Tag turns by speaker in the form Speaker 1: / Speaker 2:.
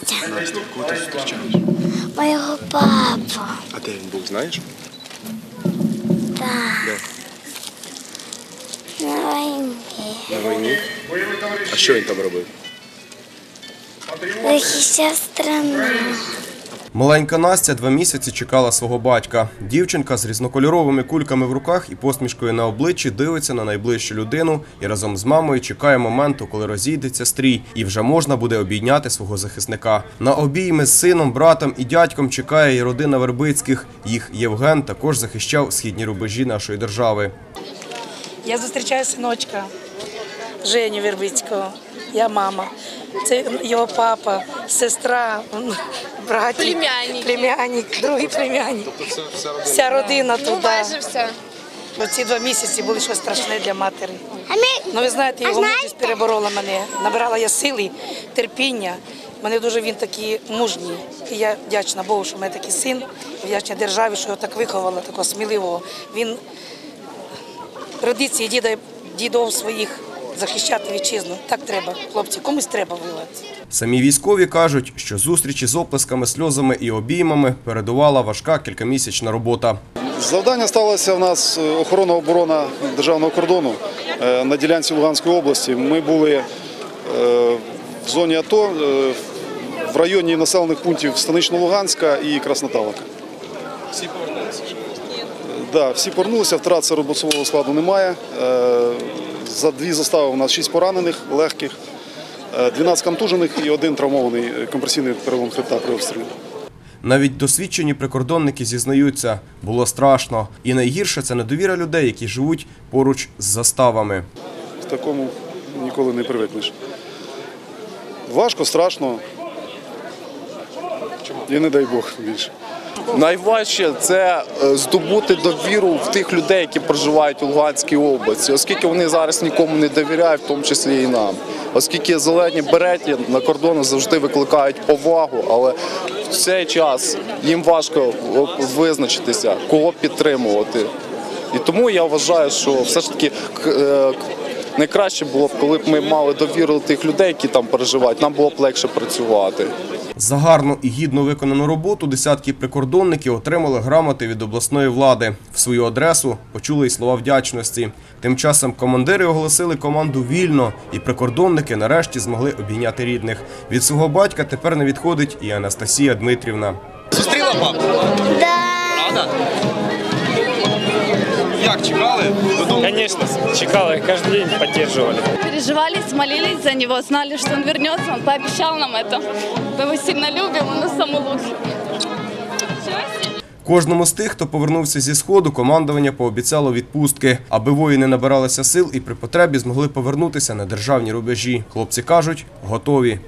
Speaker 1: Настя.
Speaker 2: Настя, кого ти зустрічаєш?
Speaker 1: Моєго папу.
Speaker 2: А де він був, знаєш?
Speaker 1: Да. На войне.
Speaker 2: На війні. А що він там робив?
Speaker 1: Захищав страну.
Speaker 3: Маленька Настя два місяці чекала свого батька. Дівчинка з різнокольоровими кульками в руках і посмішкою на обличчі дивиться на найближчу людину і разом з мамою чекає моменту, коли розійдеться стрій, і вже можна буде обійняти свого захисника. На обійми з сином, братом і дядьком чекає і родина Вербицьких. Їх Євген також захищав східні рубежі нашої держави.
Speaker 4: Я зустрічаю синочка Женю Вербицького. Я мама. Це його папа, сестра, м, братик,
Speaker 5: Племянники.
Speaker 4: племянник, другий племянник. Вся родина
Speaker 5: Ну, майже все.
Speaker 4: Оці два місяці були щось страшне для матері.
Speaker 1: А ми
Speaker 4: Ну ви знаєте, його
Speaker 1: знаєте-
Speaker 4: мужність переборола мене. Набирала я сили, терпіння. Мене дуже він такий мужній. І я вдячна Богу, що в мене такий син, вдячна державі, що його так виховала, такого сміливого. Він традиції діда, дідов своїх захищати вітчизну. Так треба, хлопці, комусь треба воювати.
Speaker 3: Самі військові кажуть, що зустрічі з оплесками, сльозами і обіймами передувала важка кількамісячна робота.
Speaker 6: Завдання сталося в нас е, охорона оборона державного кордону е, на ділянці Луганської області. Ми були е, в зоні АТО в районі населених пунктів Станично-Луганська і Красноталовка. Всі повернулися? Так, всі повернулися, втрат серед складу немає. Е, За дві застави у нас 6 поранених, легких, е, 12 контужених і один травмований е, компресійний перелом хребта при обстрілі.
Speaker 3: Навіть досвідчені прикордонники зізнаються, було страшно. І найгірше це недовіра людей, які живуть поруч з заставами.
Speaker 6: В такому ніколи не привикнеш. Важко, страшно. І не дай Бог більше.
Speaker 7: Найважче це е, здобути довіру в тих людей, які проживають у Луганській області, оскільки вони зараз нікому не довіряють, в тому числі і нам. Оскільки зелені береті на кордону завжди викликають повагу, але в цей час їм важко визначитися, кого підтримувати. І тому я вважаю, що все ж таки е, найкраще було б, коли б ми мали довіру тих людей, які там переживають, нам було б легше працювати.
Speaker 3: За гарну і гідно виконану роботу десятки прикордонників отримали грамоти від обласної влади. В свою адресу почули й слова вдячності. Тим часом командири оголосили команду вільно, і прикордонники нарешті змогли обійняти рідних. Від свого батька тепер не відходить і Анастасія Дмитрівна.
Speaker 8: Зустріла папу?
Speaker 1: да.
Speaker 8: Правда? Як чекали? Додому?
Speaker 9: Конечно, чекала, каждый день поддерживали.
Speaker 5: Переживали, молились за него, знали, что он вернется, он пообещал нам это. Мы его сильно любим, он нас самый лучший.
Speaker 3: Кожному з тих, хто повернувся зі сходу, командування пообіцяло відпустки, аби воїни набиралися сил і при потребі змогли повернутися на державні рубежі. Хлопці кажуть, готові.